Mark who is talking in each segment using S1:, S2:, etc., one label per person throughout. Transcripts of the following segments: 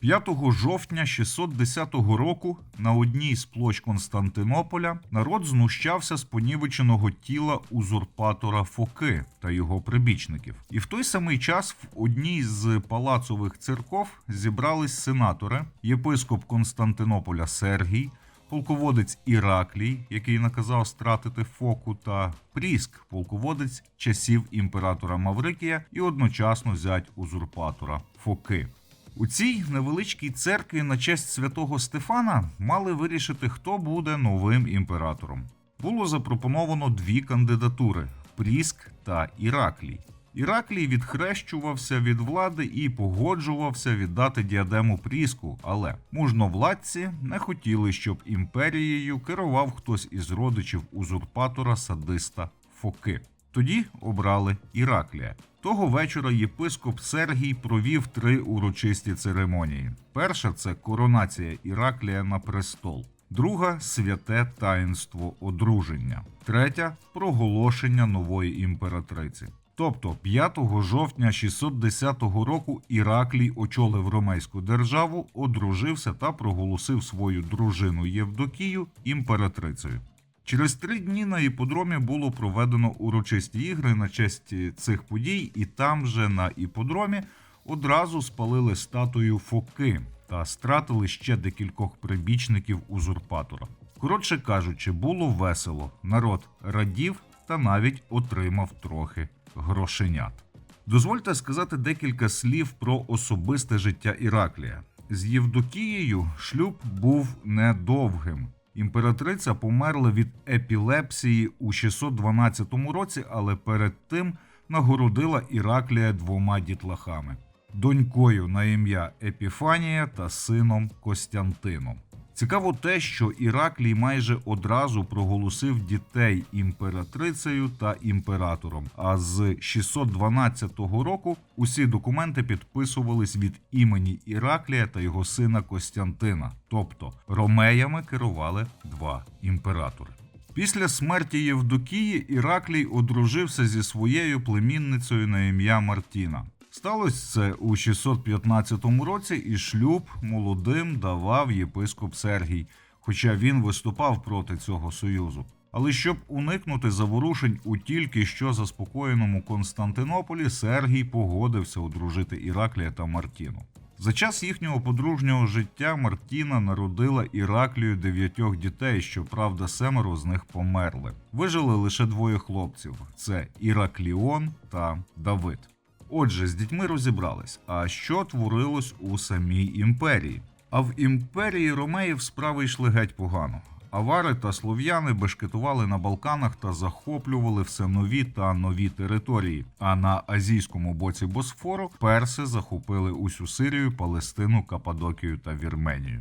S1: 5 жовтня 610 року на одній з площ Константинополя народ знущався з понівеченого тіла узурпатора Фоки та його прибічників. І в той самий час в одній з палацових церков зібрались сенатори, єпископ Константинополя Сергій, полководець Іраклій, який наказав стратити Фоку, та Пріск, полководець часів імператора Маврикія і одночасно зять узурпатора Фоки. У цій невеличкій церкві на честь святого Стефана мали вирішити, хто буде новим імператором. Було запропоновано дві кандидатури: Пріск та Іраклій. Іраклій відхрещувався від влади і погоджувався віддати діадему Пріску, але мужновладці не хотіли, щоб імперією керував хтось із родичів узурпатора садиста Фоки. Тоді обрали Іраклія. Того вечора єпископ Сергій провів три урочисті церемонії. Перша це коронація Іраклія на престол. Друга святе таїнство одруження. Третя проголошення нової імператриці. Тобто 5 жовтня 610 року Іраклій очолив ромейську державу, одружився та проголосив свою дружину Євдокію імператрицею. Через три дні на іподромі було проведено урочисті ігри на честь цих подій, і там же на іподромі одразу спалили статую Фоки та стратили ще декількох прибічників узурпатора. Коротше кажучи, було весело. Народ радів та навіть отримав трохи грошенят. Дозвольте сказати декілька слів про особисте життя Іраклія. З Євдокією шлюб був недовгим. Імператриця померла від епілепсії у 612 році, але перед тим нагородила Іраклія двома дітлахами: донькою на ім'я Епіфанія та сином Костянтином. Цікаво те, що Іраклій майже одразу проголосив дітей імператрицею та імператором. А з 612 року усі документи підписувались від імені Іраклія та його сина Костянтина. Тобто ромеями керували два імператори. Після смерті Євдокії Іраклій одружився зі своєю племінницею на ім'я Мартіна. Сталося це у 615 році, і шлюб молодим давав єпископ Сергій, хоча він виступав проти цього союзу. Але щоб уникнути заворушень у тільки що заспокоєному Константинополі, Сергій погодився одружити Іраклія та Мартіну. За час їхнього подружнього життя Мартіна народила Іраклію дев'ятьох дітей, щоправда, семеро з них померли. Вижили лише двоє хлопців: це Іракліон та Давид. Отже, з дітьми розібрались. А що творилось у самій імперії? А в імперії ромеїв справи йшли геть погано. Авари та слов'яни бешкетували на Балканах та захоплювали все нові та нові території. А на азійському боці Босфору перси захопили усю Сирію, Палестину, Кападокію та Вірменію.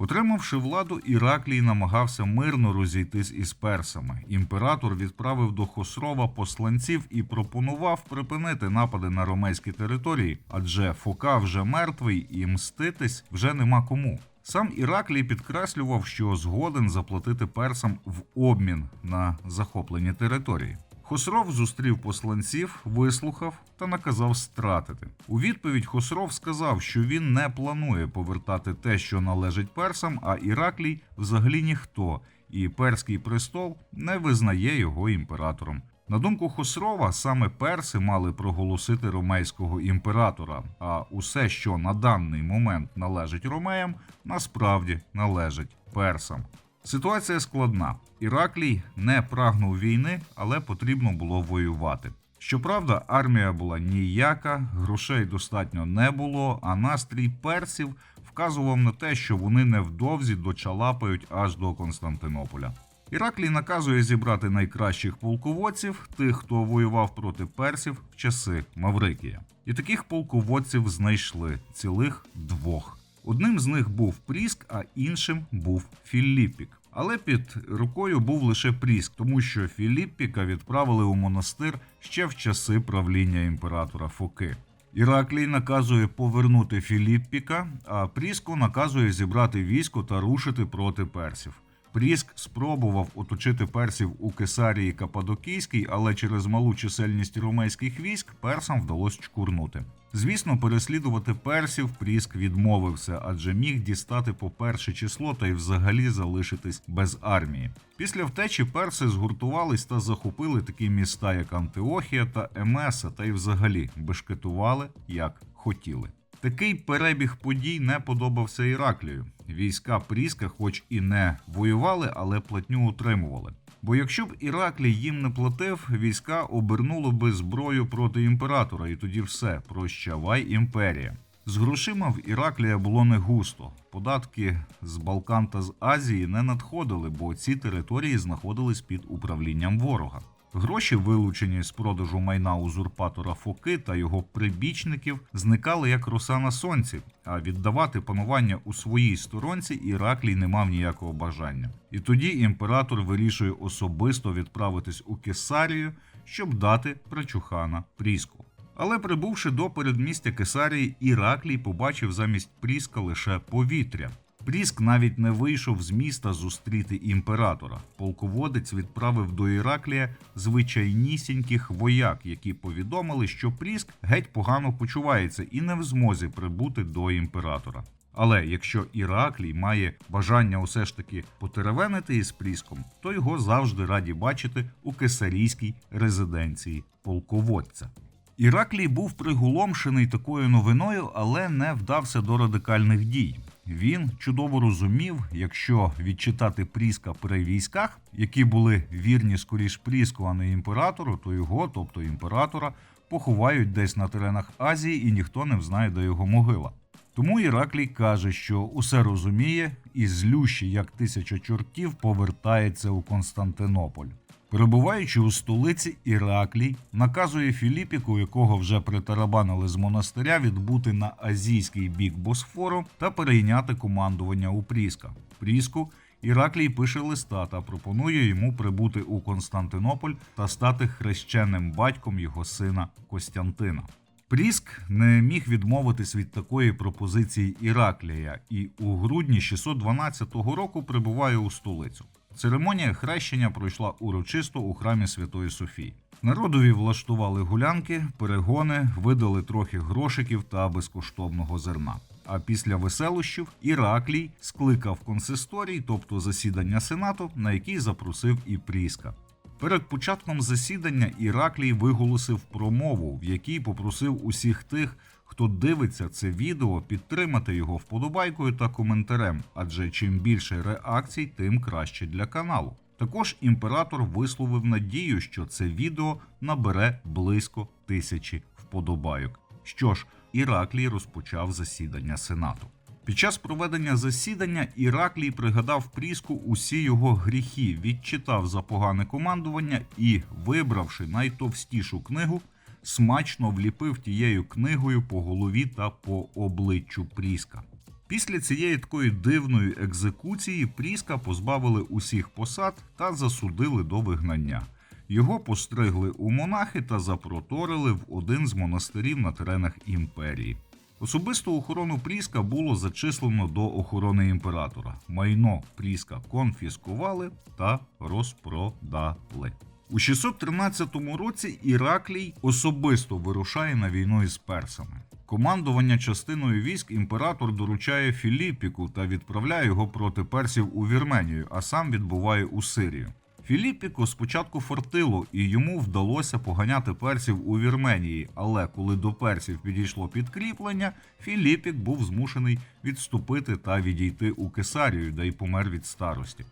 S1: Отримавши владу, Іраклій намагався мирно розійтись із персами. Імператор відправив до Хосрова посланців і пропонував припинити напади на ромейські території, адже Фока вже мертвий і мститись вже нема кому. Сам Іраклій підкреслював, що згоден заплатити персам в обмін на захоплені території. Хосров зустрів посланців, вислухав та наказав стратити. У відповідь Хосров сказав, що він не планує повертати те, що належить персам, а Іраклій взагалі ніхто, і перський престол не визнає його імператором. На думку Хосрова, саме перси мали проголосити ромейського імператора, а усе, що на даний момент належить ромеям, насправді належить персам. Ситуація складна. Іраклій не прагнув війни, але потрібно було воювати. Щоправда, армія була ніяка, грошей достатньо не було, а настрій персів вказував на те, що вони невдовзі дочалапають аж до Константинополя. Іраклій наказує зібрати найкращих полководців, тих, хто воював проти персів в часи Маврикія. І таких полководців знайшли цілих двох. Одним з них був Пріск, а іншим був Філіппік. Але під рукою був лише Пріск, тому що Філіппіка відправили у монастир ще в часи правління імператора Фоки. Іраклій наказує повернути Філіппіка, а Пріску наказує зібрати військо та рушити проти персів. Пріск спробував оточити персів у Кесарії Кападокійській, але через малу чисельність ромейських військ персам вдалося чкурнути. Звісно, переслідувати персів Пріск відмовився, адже міг дістати по перше число та й взагалі залишитись без армії. Після втечі перси згуртувались та захопили такі міста, як Антиохія та Емеса, та й взагалі бешкетували як хотіли. Такий перебіг подій не подобався Іраклію. Війська Пріска, хоч і не воювали, але платню утримували. Бо якщо б Іраклій їм не платив, війська обернуло би зброю проти імператора, і тоді все прощавай імперія. З грошима в Іраклія було не густо. Податки з Балкан та з Азії не надходили, бо ці території знаходились під управлінням ворога. Гроші, вилучені з продажу майна узурпатора Фоки та його прибічників, зникали як роса на сонці, а віддавати панування у своїй сторонці Іраклій не мав ніякого бажання. І тоді імператор вирішує особисто відправитись у Кесарію, щоб дати причухана Пріску. Але прибувши до передмістя Кесарії, Іраклій побачив замість Пріска лише повітря. Пріск навіть не вийшов з міста зустріти імператора. Полководець відправив до Іраклія звичайнісіньких вояк, які повідомили, що Пріск геть погано почувається і не в змозі прибути до імператора. Але якщо Іраклій має бажання усе ж таки потеревенити із Пріском, то його завжди раді бачити у кесарійській резиденції полководця. Іраклій був приголомшений такою новиною, але не вдався до радикальних дій. Він чудово розумів, якщо відчитати Пріска при військах, які були вірні скоріш Пріску, а не імператору, то його, тобто імператора, поховають десь на теренах Азії і ніхто не взнає, де його могила. Тому Іраклій каже, що усе розуміє і злющий, як тисяча чортів, повертається у Константинополь. Перебуваючи у столиці, Іраклій наказує Філіпіку, якого вже притарабанили з монастиря, відбути на азійський бік Босфору та перейняти командування у Пріска. Пріску Іраклій пише листа та пропонує йому прибути у Константинополь та стати хрещеним батьком його сина Костянтина. Пріск не міг відмовитись від такої пропозиції Іраклія і у грудні 612 року прибуває у столицю. Церемонія хрещення пройшла урочисто у храмі Святої Софії. Народові влаштували гулянки, перегони, видали трохи грошиків та безкоштовного зерна. А після веселощів Іраклій скликав консисторій, тобто засідання сенату, на який запросив і Пріска. Перед початком засідання Іраклій виголосив промову, в якій попросив усіх тих, хто дивиться це відео, підтримати його вподобайкою та коментарем, адже чим більше реакцій, тим краще для каналу. Також імператор висловив надію, що це відео набере близько тисячі вподобайок. Що ж, Іраклій розпочав засідання сенату. Під час проведення засідання Іраклій пригадав Пріску усі його гріхи, відчитав за погане командування і, вибравши найтовстішу книгу, смачно вліпив тією книгою по голові та по обличчю Пріска. Після цієї такої дивної екзекуції Пріска позбавили усіх посад та засудили до вигнання. Його постригли у монахи та запроторили в один з монастирів на теренах імперії. Особисту охорону Пріска було зачислено до охорони імператора. Майно Пріска конфіскували та розпродали. У 613 році Іраклій особисто вирушає на війну із персами. Командування частиною військ імператор доручає Філіппіку та відправляє його проти персів у Вірменію, а сам відбуває у Сирію. Філіппіко спочатку фортило, і йому вдалося поганяти персів у Вірменії. Але коли до персів підійшло підкріплення, Філіппік був змушений відступити та відійти у Кесарію, де й помер від старості.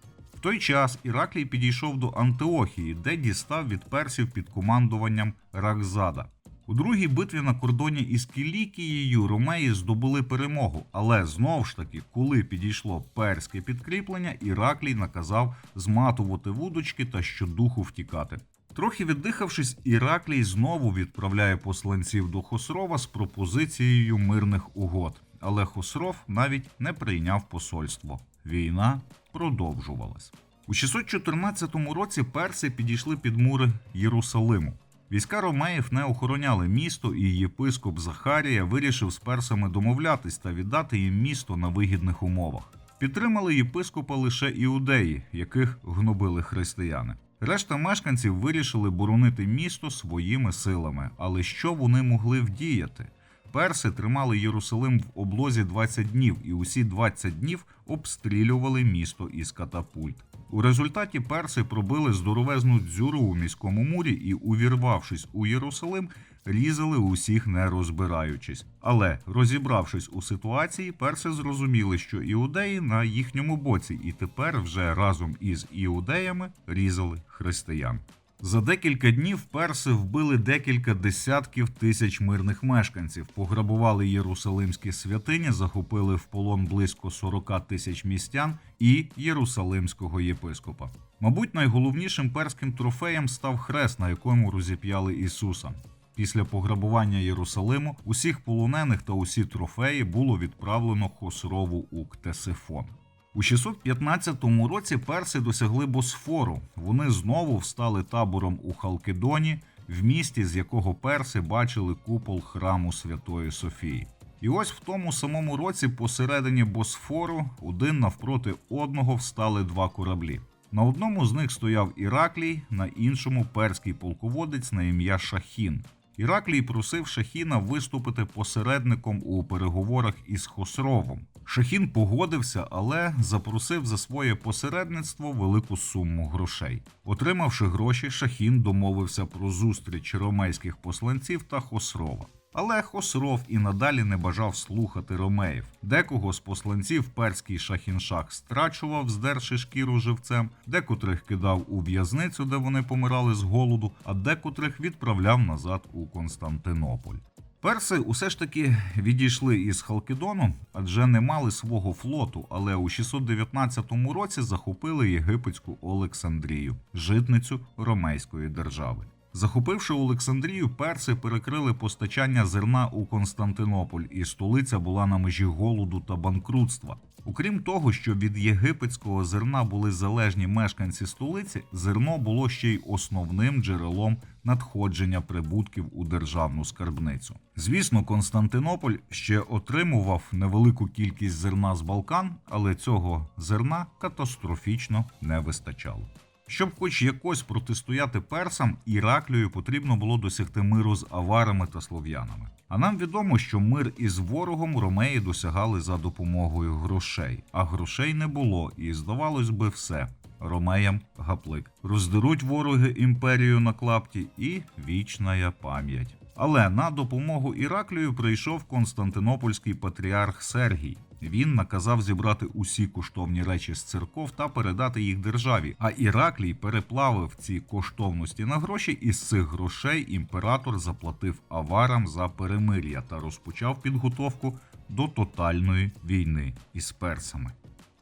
S1: Той час Іраклій підійшов до Антиохії, де дістав від персів під командуванням Ракзада. У другій битві на кордоні із Кілікією ромеї здобули перемогу, але знову ж таки, коли підійшло перське підкріплення, Іраклій наказав зматувати вудочки та щодуху втікати. Трохи віддихавшись, Іраклій знову відправляє посланців до Хосрова з пропозицією мирних угод. Але Хосров навіть не прийняв посольство. Війна продовжувалась. У 614 році перси підійшли під мури Єрусалиму. Війська ромеїв не охороняли місто, і єпископ Захарія вирішив з персами домовлятись та віддати їм місто на вигідних умовах. Підтримали єпископа лише іудеї, яких гнобили християни. Решта мешканців вирішили боронити місто своїми силами, але що вони могли вдіяти? Перси тримали Єрусалим в облозі 20 днів, і усі 20 днів обстрілювали місто із катапульт. У результаті перси пробили здоровезну дзюру у міському мурі і, увірвавшись у Єрусалим, різали усіх не розбираючись. Але розібравшись у ситуації, перси зрозуміли, що іудеї на їхньому боці, і тепер вже разом із іудеями різали християн. За декілька днів перси вбили декілька десятків тисяч мирних мешканців, пограбували єрусалимські святині, захопили в полон близько 40 тисяч містян і єрусалимського єпископа. Мабуть, найголовнішим перським трофеєм став хрест, на якому розіп'яли Ісуса. Після пограбування Єрусалиму усіх полонених та усі трофеї було відправлено Хосрову у Ктесифон. У 615 році перси досягли Босфору. Вони знову встали табором у Халкидоні, в місті, з якого перси бачили купол храму Святої Софії. І ось в тому самому році, посередині Босфору, один навпроти одного встали два кораблі. На одному з них стояв Іраклій, на іншому перський полководець на ім'я Шахін. Іраклій просив Шахіна виступити посередником у переговорах із Хосровом. Шахін погодився, але запросив за своє посередництво велику суму грошей. Отримавши гроші, Шахін домовився про зустріч ромейських посланців та Хосрова. Але Хосров і надалі не бажав слухати ромеїв. Декого з посланців перський шахіншах страчував, здерши шкіру живцем, декотрих кидав у в'язницю, де вони помирали з голоду, а декотрих відправляв назад у Константинополь. Перси усе ж таки відійшли із Халкідону, адже не мали свого флоту, але у 619 році захопили єгипетську Олександрію, житницю ромейської держави. Захопивши Олександрію, перси перекрили постачання зерна у Константинополь, і столиця була на межі голоду та банкрутства. Окрім того, що від єгипетського зерна були залежні мешканці столиці, зерно було ще й основним джерелом надходження прибутків у державну скарбницю. Звісно, Константинополь ще отримував невелику кількість зерна з Балкан, але цього зерна катастрофічно не вистачало. Щоб хоч якось протистояти персам, Іраклію потрібно було досягти миру з аварами та слов'янами. А нам відомо, що мир із ворогом ромеї досягали за допомогою грошей, а грошей не було, і здавалось би, все. Ромеям гаплик. Роздеруть вороги імперію на клапті і вічна пам'ять. Але на допомогу Іраклію прийшов Константинопольський патріарх Сергій. Він наказав зібрати усі коштовні речі з церков та передати їх державі. А Іраклій переплавив ці коштовності на гроші, і з цих грошей імператор заплатив аварам за перемир'я та розпочав підготовку до тотальної війни із персами.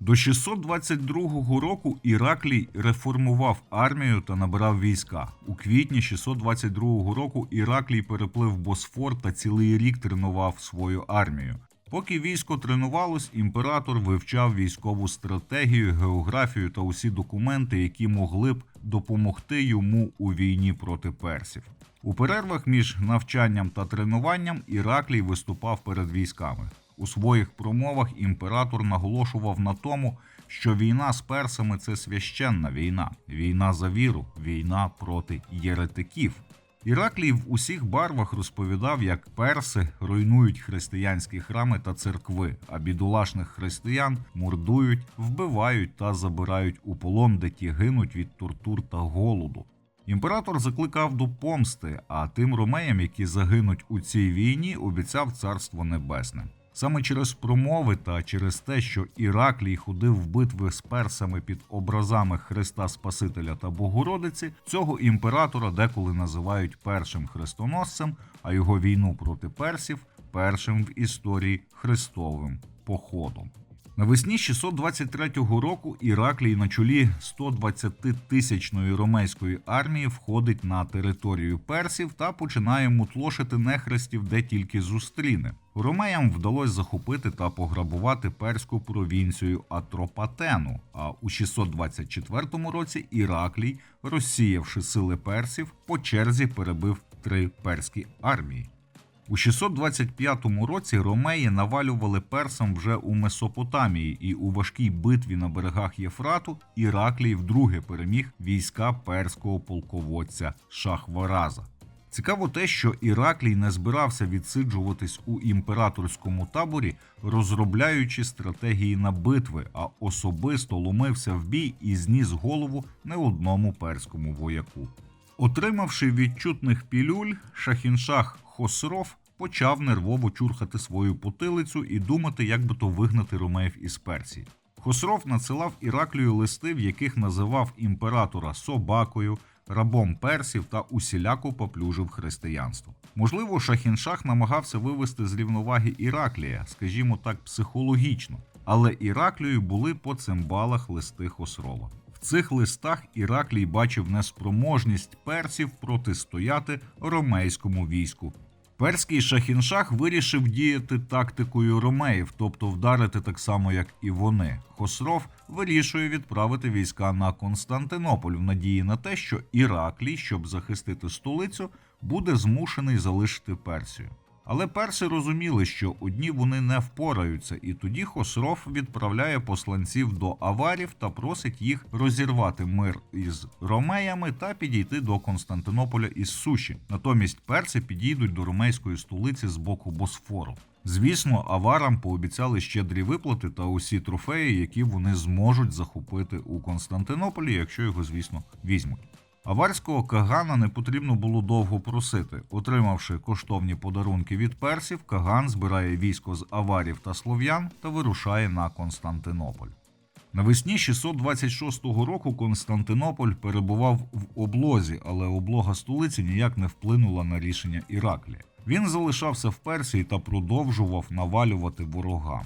S1: До 622 року Іраклій реформував армію та набирав війська. У квітні 622 року Іраклій переплив Босфор та цілий рік тренував свою армію. Поки військо тренувалось, імператор вивчав військову стратегію, географію та усі документи, які могли б допомогти йому у війні проти персів. У перервах між навчанням та тренуванням Іраклій виступав перед військами. У своїх промовах імператор наголошував на тому, що війна з персами це священна війна, війна за віру, війна проти єретиків. Іраклій в усіх барвах розповідав, як перси руйнують християнські храми та церкви, а бідолашних християн мордують, вбивають та забирають у полон, де ті гинуть від тортур та голоду. Імператор закликав до помсти, а тим ромеям, які загинуть у цій війні, обіцяв царство небесне. Саме через промови та через те, що Іраклій ходив в битви з персами під образами Христа Спасителя та Богородиці, цього імператора деколи називають першим хрестоносцем, а його війну проти персів першим в історії Христовим походом. Навесні 623 року Іраклій на чолі 120-тисячної ромейської армії входить на територію персів та починає мутлошити нехрестів, де тільки зустріне. Ромеям вдалося захопити та пограбувати перську провінцію Атропатену. А у 624 році Іраклій, розсіявши сили персів, по черзі перебив три перські армії. У 625 році ромеї навалювали персам вже у Месопотамії, і у важкій битві на берегах Єфрату Іраклій вдруге переміг війська перського полководця Шахвараза. Цікаво те, що Іраклій не збирався відсиджуватись у імператорському таборі, розробляючи стратегії на битви, а особисто ломився в бій і зніс голову не одному перському вояку. Отримавши відчутних пілюль, Шахіншах Хосров почав нервово чурхати свою потилицю і думати, як би то вигнати ромеїв із Персії. Хосров надсилав Іраклію листи, в яких називав імператора собакою, рабом персів та усіляко поплюжив християнство. Можливо, Шахіншах намагався вивести з рівноваги Іраклія, скажімо так, психологічно, але Іраклію були по цимбалах листи Хосрова. Цих листах Іраклій бачив неспроможність персів протистояти ромейському війську. Перський шахіншах вирішив діяти тактикою ромеїв, тобто вдарити так само, як і вони. Хосров вирішує відправити війська на Константинополь в надії на те, що Іраклій, щоб захистити столицю, буде змушений залишити Персію. Але перси розуміли, що одні вони не впораються, і тоді Хосров відправляє посланців до аварів та просить їх розірвати мир із ромеями та підійти до Константинополя із суші. Натомість перси підійдуть до ромейської столиці з боку Босфору. Звісно, аварам пообіцяли щедрі виплати та усі трофеї, які вони зможуть захопити у Константинополі, якщо його, звісно, візьмуть. Аварського Кагана не потрібно було довго просити. Отримавши коштовні подарунки від персів, Каган збирає військо з аварів та слов'ян та вирушає на Константинополь. Навесні 626 року Константинополь перебував в облозі, але облога столиці ніяк не вплинула на рішення Іраклія. Він залишався в Персії та продовжував навалювати ворогам.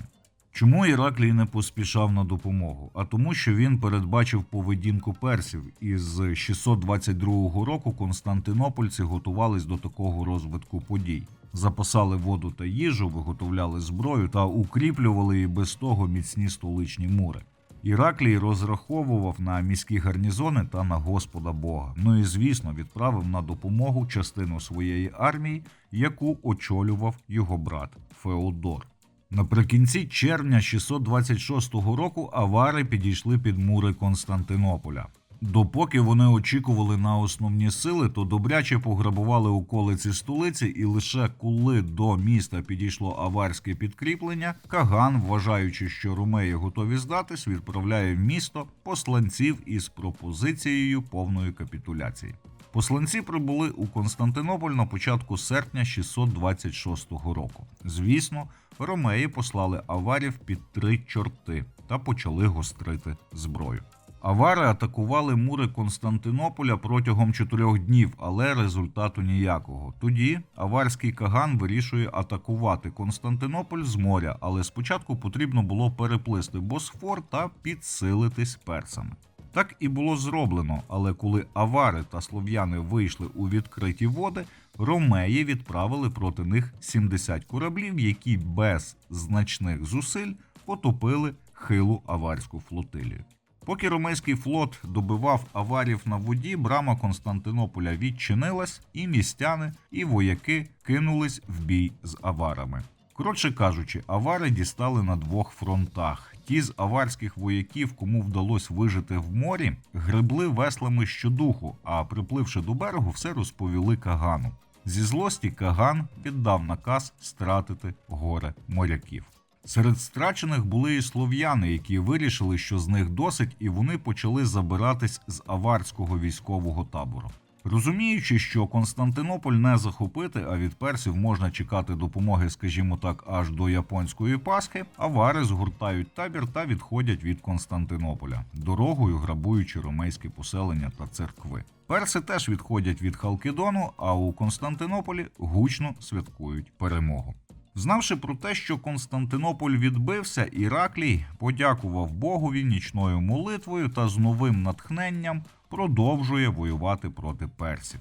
S1: Чому Іраклій не поспішав на допомогу? А тому, що він передбачив поведінку персів, і з 622 року Константинопольці готувались до такого розвитку подій. Запасали воду та їжу, виготовляли зброю та укріплювали і без того міцні столичні мури. Іраклій розраховував на міські гарнізони та на Господа Бога. Ну і звісно, відправив на допомогу частину своєї армії, яку очолював його брат Феодор. Наприкінці червня 626 року авари підійшли під мури Константинополя. Допоки вони очікували на основні сили, то добряче пограбували околиці столиці, і лише коли до міста підійшло аварське підкріплення, Каган, вважаючи, що румеї готові здатись, відправляє в місто посланців із пропозицією повної капітуляції. Посланці прибули у Константинополь на початку серпня 626 року. Звісно, ромеї послали аварів під три чорти та почали гострити зброю. Авари атакували мури Константинополя протягом чотирьох днів, але результату ніякого. Тоді аварський каган вирішує атакувати Константинополь з моря, але спочатку потрібно було переплисти Босфор та підсилитись персами. Так і було зроблено, але коли авари та слов'яни вийшли у відкриті води, ромеї відправили проти них 70 кораблів, які без значних зусиль потопили хилу аварську флотилію. Поки ромейський флот добивав аварів на воді, брама Константинополя відчинилась, і містяни, і вояки кинулись в бій з аварами. Коротше кажучи, авари дістали на двох фронтах. Ті з аварських вояків, кому вдалося вижити в морі, гребли веслами щодуху, а припливши до берегу, все розповіли Кагану. Зі злості Каган піддав наказ стратити горе моряків. Серед страчених були і слов'яни, які вирішили, що з них досить, і вони почали забиратись з аварського військового табору. Розуміючи, що Константинополь не захопити, а від персів можна чекати допомоги, скажімо так, аж до японської Пасхи, авари згортають табір та відходять від Константинополя, дорогою грабуючи ромейське поселення та церкви. Перси теж відходять від Халкидону, а у Константинополі гучно святкують перемогу. Знавши про те, що Константинополь відбився, Іраклій подякував Богові нічною молитвою та з новим натхненням продовжує воювати проти персів.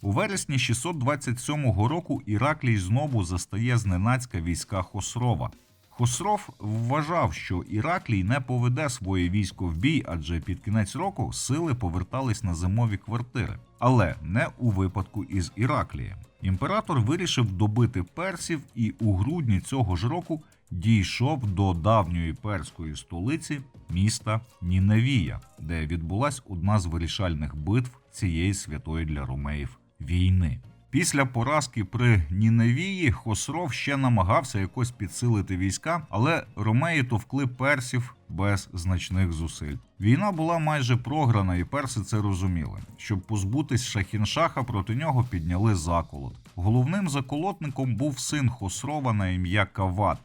S1: У вересні 627 року Іраклій знову застає зненацька війська Хосрова. Хосров вважав, що Іраклій не поведе своє військо в бій, адже під кінець року сили повертались на зимові квартири, але не у випадку із Іраклієм. Імператор вирішив добити персів і у грудні цього ж року дійшов до давньої перської столиці міста Ніневія, де відбулась одна з вирішальних битв цієї святої для ромеїв війни. Після поразки при Ніневії Хосров ще намагався якось підсилити війська, але ромеї товкли персів без значних зусиль. Війна була майже програна, і перси це розуміли. Щоб позбутись Шахіншаха, проти нього підняли заколот. Головним заколотником був син Хосрова на ім'я Кават.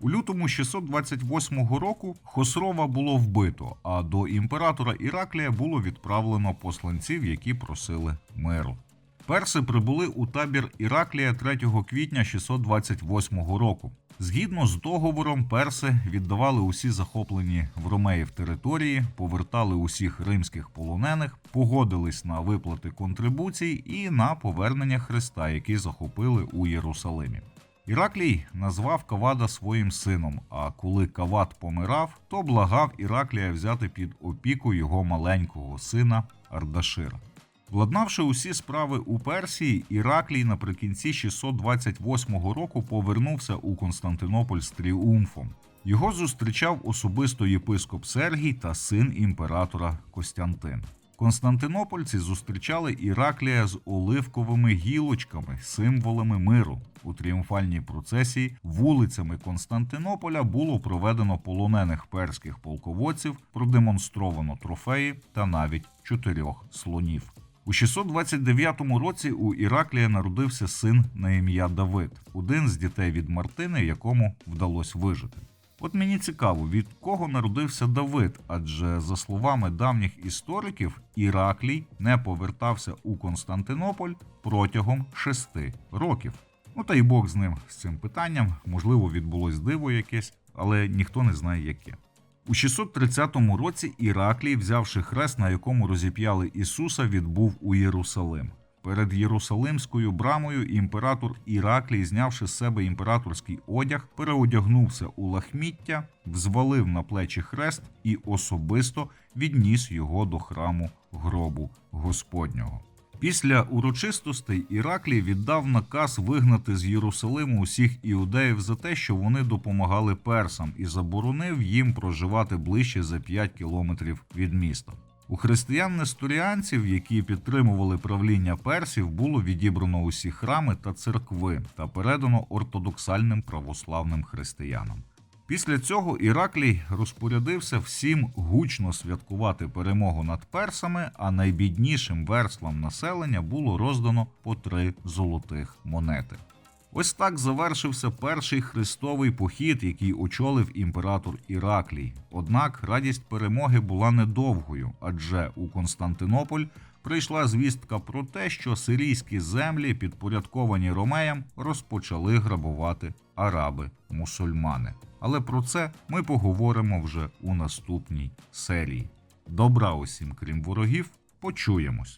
S1: У лютому 628 року Хосрова було вбито, а до імператора Іраклія було відправлено посланців, які просили миру. Перси прибули у табір Іраклія 3 квітня 628 року. Згідно з договором, перси віддавали усі захоплені в ромеїв території, повертали усіх римських полонених, погодились на виплати контрибуцій і на повернення Христа, який захопили у Єрусалимі. Іраклій назвав Кавада своїм сином. А коли Кавад помирав, то благав Іраклія взяти під опіку його маленького сина Ардашира. Владнавши усі справи у Персії, Іраклій наприкінці 628 року повернувся у Константинополь з тріумфом. Його зустрічав особисто єпископ Сергій та син імператора Костянтин. Константинопольці зустрічали Іраклія з оливковими гілочками, символами миру. У тріумфальній процесії вулицями Константинополя було проведено полонених перських полководців, продемонстровано трофеї та навіть чотирьох слонів. У 629 році у Іраклія народився син на ім'я Давид, один з дітей від Мартини, якому вдалося вижити. От мені цікаво, від кого народився Давид, адже за словами давніх істориків, Іраклій не повертався у Константинополь протягом шести років. Ну та й Бог з ним з цим питанням, можливо, відбулось диво якесь, але ніхто не знає яке. У 630 році Іраклій, взявши хрест, на якому розіп'яли Ісуса, відбув у Єрусалим. Перед Єрусалимською брамою імператор Іраклій, знявши з себе імператорський одяг, переодягнувся у лахміття, взвалив на плечі хрест і особисто відніс його до храму гробу Господнього. Після урочистостей Іраклій віддав наказ вигнати з Єрусалиму усіх іудеїв за те, що вони допомагали персам, і заборонив їм проживати ближче за 5 кілометрів від міста. У християн-несторіанців, які підтримували правління персів, було відібрано усі храми та церкви та передано ортодоксальним православним християнам. Після цього Іраклій розпорядився всім гучно святкувати перемогу над персами, а найбіднішим верствам населення було роздано по три золотих монети. Ось так завершився перший хрестовий похід, який очолив імператор Іраклій. Однак радість перемоги була недовгою, адже у Константинополь прийшла звістка про те, що сирійські землі, підпорядковані ромеям, розпочали грабувати араби-мусульмани. Але про це ми поговоримо вже у наступній серії. Добра усім, крім ворогів, почуємось.